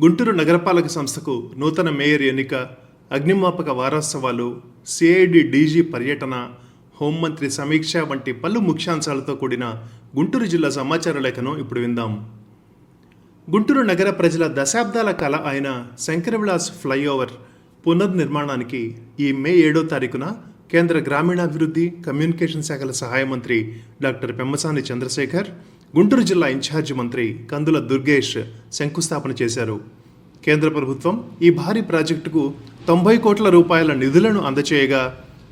గుంటూరు నగరపాలక సంస్థకు నూతన మేయర్ ఎన్నిక అగ్నిమాపక వారోత్సవాలు సిఐడి డీజీ పర్యటన హోంమంత్రి సమీక్ష వంటి పలు ముఖ్యాంశాలతో కూడిన గుంటూరు జిల్లా సమాచార లేఖను ఇప్పుడు విందాం. గుంటూరు నగర ప్రజల దశాబ్దాల కళ అయిన శంకరవిలాస్ ఫ్లైఓవర్ పునర్నిర్మాణానికి ఈ మే ఏడో తారీఖున కేంద్ర గ్రామీణాభివృద్ధి కమ్యూనికేషన్ శాఖల సహాయ మంత్రి డాక్టర్ పెమ్మసాని చంద్రశేఖర్ గుంటూరు జిల్లా ఇన్ఛార్జి మంత్రి కందుల దుర్గేష్ శంకుస్థాపన చేశారు. కేంద్ర ప్రభుత్వం ఈ భారీ ప్రాజెక్టుకు తొంభై కోట్ల రూపాయల నిధులను అందచేయగా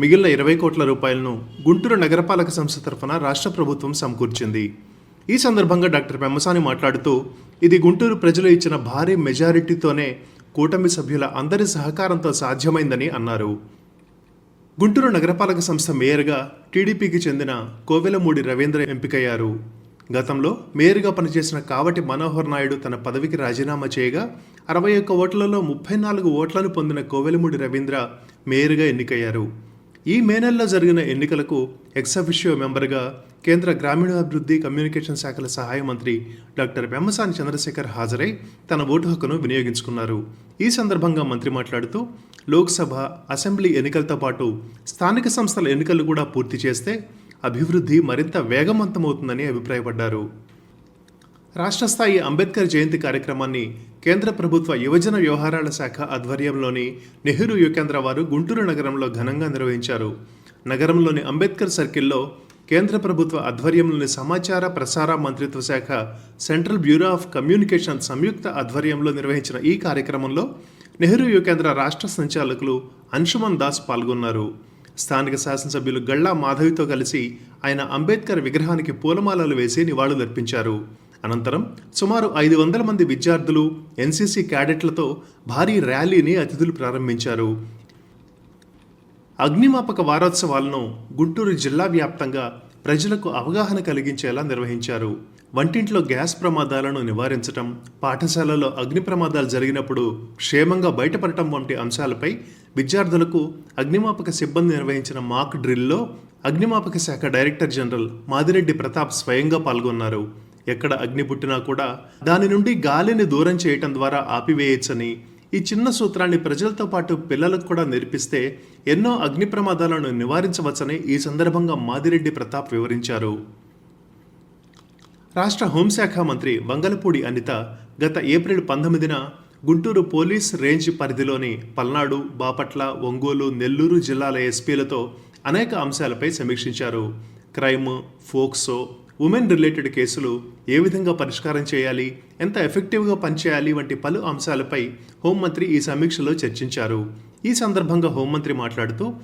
మిగిలిన ఇరవై కోట్ల రూపాయలను గుంటూరు నగరపాలక సంస్థ తరఫున రాష్ట్ర ప్రభుత్వం సమకూర్చింది. ఈ సందర్భంగా డాక్టర్ పెమ్మసాని మాట్లాడుతూ ఇది గుంటూరు ప్రజలు ఇచ్చిన భారీ మెజారిటీతోనే కూటమి సభ్యుల అందరి సహకారంతో సాధ్యమైందని అన్నారు. గుంటూరు నగరపాలక సంస్థ మేయర్గా టీడీపీకి చెందిన కోవెలమూడి రవీంద్ర ఎంపికయ్యారు. గతంలో మేయర్గా పనిచేసిన కావటి మనోహర్ నాయుడు తన పదవికి రాజీనామా చేయగా అరవై ఒక్క ఓట్లలో ముప్పై నాలుగు ఓట్లను పొందిన కోవెలమూడి రవీంద్ర మేయర్గా ఎన్నికయ్యారు. ఈ మే నెలలో జరిగిన ఎన్నికలకు ఎక్సఫిషియో మెంబర్గా కేంద్ర గ్రామీణాభివృద్ధి కమ్యూనికేషన్ శాఖల సహాయ మంత్రి డాక్టర్ వెమ్మసాని చంద్రశేఖర్ హాజరై తన ఓటు హక్కును వినియోగించుకున్నారు. ఈ సందర్భంగా మంత్రి మాట్లాడుతూ లోక్సభ అసెంబ్లీ ఎన్నికలతో పాటు స్థానిక సంస్థల ఎన్నికలు కూడా పూర్తి చేస్తే అభివృద్ధి మరింత వేగవంతమవుతుందని అభిప్రాయపడ్డారు. రాష్ట్ర స్థాయి అంబేద్కర్ జయంతి కార్యక్రమాన్ని కేంద్ర ప్రభుత్వ యువజన వ్యవహారాల శాఖ ఆధ్వర్యంలోని నెహ్రూ యువకేంద్ర వారు గుంటూరు నగరంలో ఘనంగా నిర్వహించారు. నగరంలోని అంబేద్కర్ సర్కిల్లో కేంద్ర ప్రభుత్వ ఆధ్వర్యంలోని సమాచార ప్రసార మంత్రిత్వ శాఖ సెంట్రల్ బ్యూరో ఆఫ్ కమ్యూనికేషన్ సంయుక్త ఆధ్వర్యంలో నిర్వహించిన ఈ కార్యక్రమంలో నెహ్రూ యువకేంద్ర రాష్ట్ర సంచాలకులు అంశుమన్ దాస్ పాల్గొన్నారు. స్థానిక శాసనసభ్యులు గళ్ళా మాధవితో కలిసి ఆయన అంబేద్కర్ విగ్రహానికి పూలమాలలు వేసి నివాళులర్పించారు. అనంతరం సుమారు ఐదు వందల మంది విద్యార్థులు ఎన్సీసీ క్యాడెట్లతో భారీ ర్యాలీని అతిథులు ప్రారంభించారు. అగ్నిమాపక వారోత్సవాలను గుంటూరు జిల్లా వ్యాప్తంగా ప్రజలకు అవగాహన కలిగించేలా నిర్వహించారు. వంటింట్లో గ్యాస్ ప్రమాదాలను నివారించటం పాఠశాలలో అగ్ని ప్రమాదాలు జరిగినప్పుడు క్షేమంగా బయటపడటం వంటి అంశాలపై విద్యార్థులకు అగ్నిమాపక సిబ్బంది నిర్వహించిన మాక్ డ్రిల్లో అగ్నిమాపక శాఖ డైరెక్టర్ జనరల్ మాదిరెడ్డి ప్రతాప్ స్వయంగా పాల్గొన్నారు. ఎక్కడ అగ్ని పుట్టినా కూడా దాని నుండి గాలిని దూరం చేయటం ద్వారా ఆపివేయచ్చని ఈ చిన్న సూత్రాన్ని ప్రజలతో పాటు పిల్లలకు కూడా నేర్పిస్తే ఎన్నో అగ్ని ప్రమాదాలను నివారించవచ్చని ఈ సందర్భంగా మాదిరెడ్డి ప్రతాప్ వివరించారు. రాష్ట్ర హోంశాఖ మంత్రి వంగలపూడి అనిత గత ఏప్రిల్ పంతొమ్మిదిన గుంటూరు పోలీస్ రేంజ్ పరిధిలోని పల్నాడు బాపట్ల ఒంగోలు నెల్లూరు జిల్లాల ఎస్పీలతో అనేక అంశాలపై సమీక్షించారు. క్రైమ్ ఫోక్సో ఉమెన్ రిలేటెడ్ కేసులు ఏ విధంగా పరిష్కారం చేయాలి ఎంత ఎఫెక్టివ్గా పనిచేయాలి వంటి పలు అంశాలపై హోంమంత్రి ఈ సమీక్షలో చర్చించారు. ఈ సందర్భంగా హోంమంత్రి మాట్లాడుతూ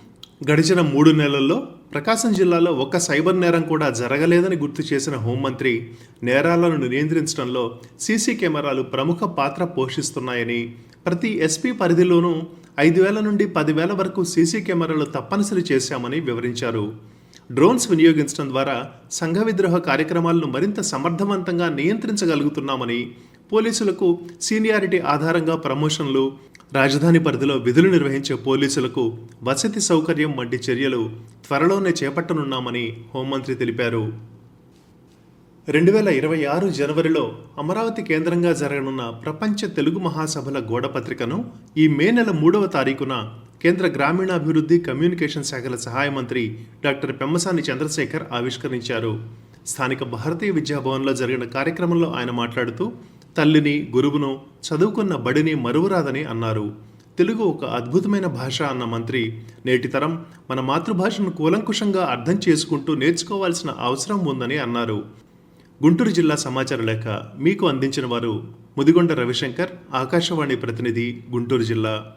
గడిచిన మూడు నెలల్లో ప్రకాశం జిల్లాలో ఒక్క సైబర్ నేరం కూడా జరగలేదని గుర్తు చేసిన హోంమంత్రి నేరాలను నియంత్రించడంలో సీసీ కెమెరాలు ప్రముఖ పాత్ర పోషిస్తున్నాయని ప్రతి ఎస్పీ పరిధిలోనూ ఐదు వేల నుండి పదివేల వరకు సీసీ కెమెరాలు తప్పనిసరి చేశామని వివరించారు. డ్రోన్స్ వినియోగించడం ద్వారా సంఘ విద్రోహ కార్యక్రమాలను మరింత సమర్థవంతంగా నియంత్రించగలుగుతున్నామని పోలీసులకు సీనియారిటీ ఆధారంగా ప్రమోషన్లు రాజధాని పరిధిలో విధులు నిర్వహించే పోలీసులకు వసతి సౌకర్యం వంటి చర్యలు త్వరలోనే చేపట్టనున్నామని హోంమంత్రి తెలిపారు. రెండు వేల ఇరవై ఆరు జనవరిలో అమరావతి కేంద్రంగా జరగనున్న ప్రపంచ తెలుగు మహాసభల గోడపత్రికను ఈ మే నెల మూడవ తారీఖున కేంద్ర గ్రామీణాభివృద్ధి కమ్యూనికేషన్ శాఖల సహాయ మంత్రి డాక్టర్ పెమ్మసాని చంద్రశేఖర్ ఆవిష్కరించారు. స్థానిక భారతీయ విద్యాభవన్లో జరిగిన కార్యక్రమంలో ఆయన మాట్లాడుతూ తల్లిని గురువును చదువుకున్న బడిని మరువరాదని అన్నారు. తెలుగు ఒక అద్భుతమైన భాష అన్న మంత్రి నేటి తరం మన మాతృభాషను కూలంకుషంగా అర్థం చేసుకుంటూ నేర్చుకోవాల్సిన అవసరం ఉందని అన్నారు. గుంటూరు జిల్లా సమాచార లేఖ మీకు అందించిన వారు ముదిగొండ రవిశంకర్ ఆకాశవాణి ప్రతినిధి గుంటూరు జిల్లా.